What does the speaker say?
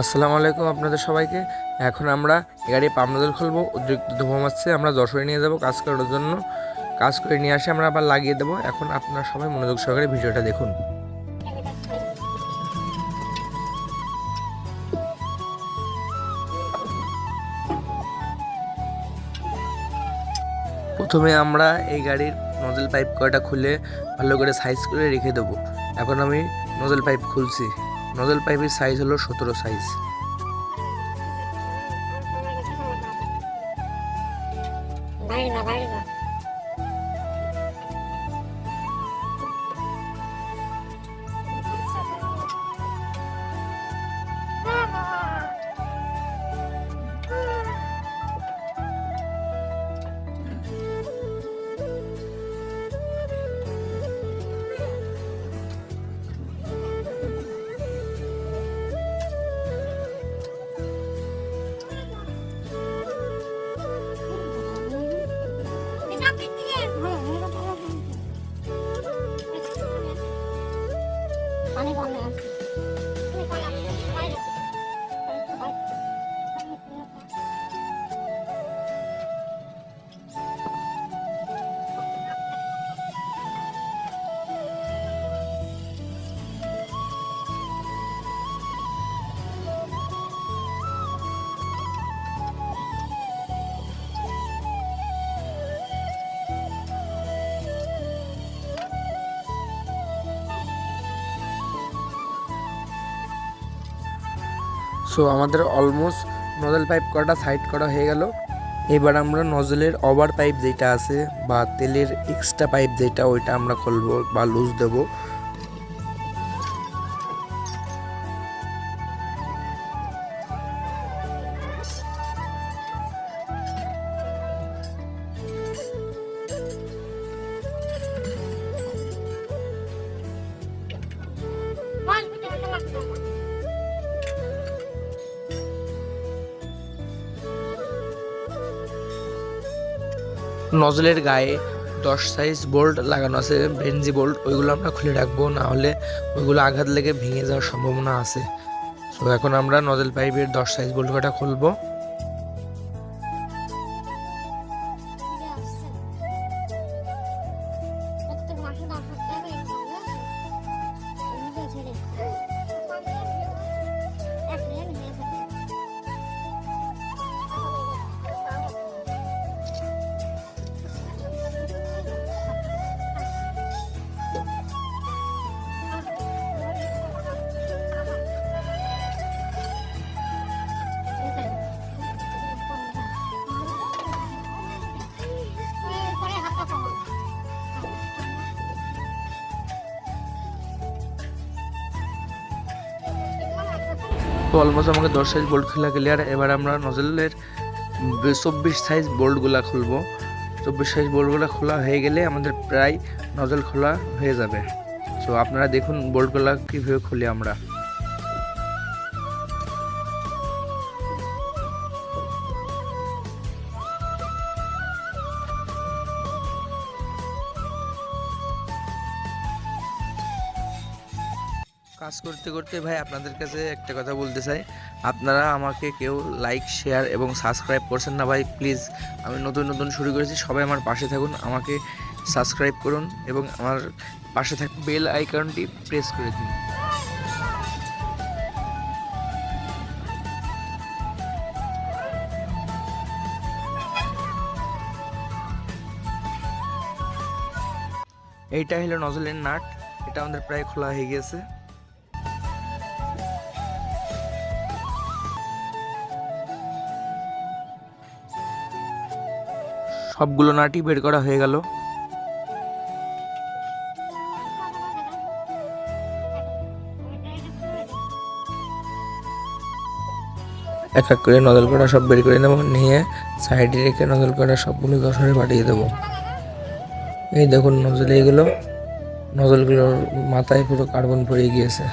আসসালামু আলাইকুম আপনাদের সবাইকে। এখন আমরা গাড়ি পামনাদল খুলবো। অতিরিক্ত ধোঁয়া মারছে আমরা যশোরে নিয়ে যাব কাজ করার জন্য। কাজ করে নিয়ে আসে, আমরা আবার লাগিয়ে দেবো। এখন আপনারা সবাই মনোযোগ সহকারে ভিডিওটা দেখুন। প্রথমে আমরা এই গাড়ির নজল পাইপ কয়টা খুলে ভালো করে সাইজ করে রেখে দেবো। এখন আমি নজল পাইপ খুলছি। নজল পাইপের সাইজ হলো সতেরো সাইজ বাইরে বাইরে পানি বন্ধ আছে সো আমাদের অলমোস্ট নজল পাইপ কটা সাইড করা হয়ে গেল। এবার আমরা নজলের ওভার পাইপ যেটা আছে বা তেলের এক্সট্রা পাইপ যেটা, ওইটা আমরা খুলবো বা লুজ দেবো। নজলের গায়ে দশ সাইজ বোল্ট লাগানো আছে ভেনজি বোল্ট ওইগুলো আমরা খুলে রাখব না হলে ওইগুলো আঘাত লেগে ভেঙে যাওয়ার সম্ভাবনা আছে। তো এখন আমরা নজল পাইপের দশ সাইজ বোল্ট কটা খুলবো? তো অলমোস্ট আমাকে দশ সাইজ বোল্ট খোলা গেলে আর এবার আমরা নজলের চব্বিশ সাইজ বোল্টগুলা খুলবো। চব্বিশ সাইজ বোল্টগুলো খোলা হয়ে গেলে আমাদের প্রায় নজল খোলা হয়ে যাবে। সো আপনারা দেখুন বোল্টগুলা কীভাবে খুলি আমরা। কাজ করতে করতে ভাই আপনাদের কাছে একটা কথা বলতে চাই। আপনারা আমাকে কেউ লাইক শেয়ার এবং সাবস্ক্রাইব করছেন না ভাই প্লিজ আমি নতুন নতুন শুরু করেছি, সবাই আমার পাশে থাকুন, আমাকে সাবস্ক্রাইব করুন এবং আমার পাশে থাক বেল আইকনটি প্রেস করে দিন। এইটা হলো নজলের নাট, এটা আমাদের প্রায় খোলা হয়ে গেছে সবগুলো নাটই বের করা হয়ে গেল। এক এক করে নজল করা সব বের করে নেব, নিয়ে সাইডে রেখে নজল করা সবগুলো দশরে পাঠিয়ে দেবো। এই দেখুন নজল এইগুলো নজলগুলোর মাথায় পুরো কার্বন পড়ে গিয়েছে।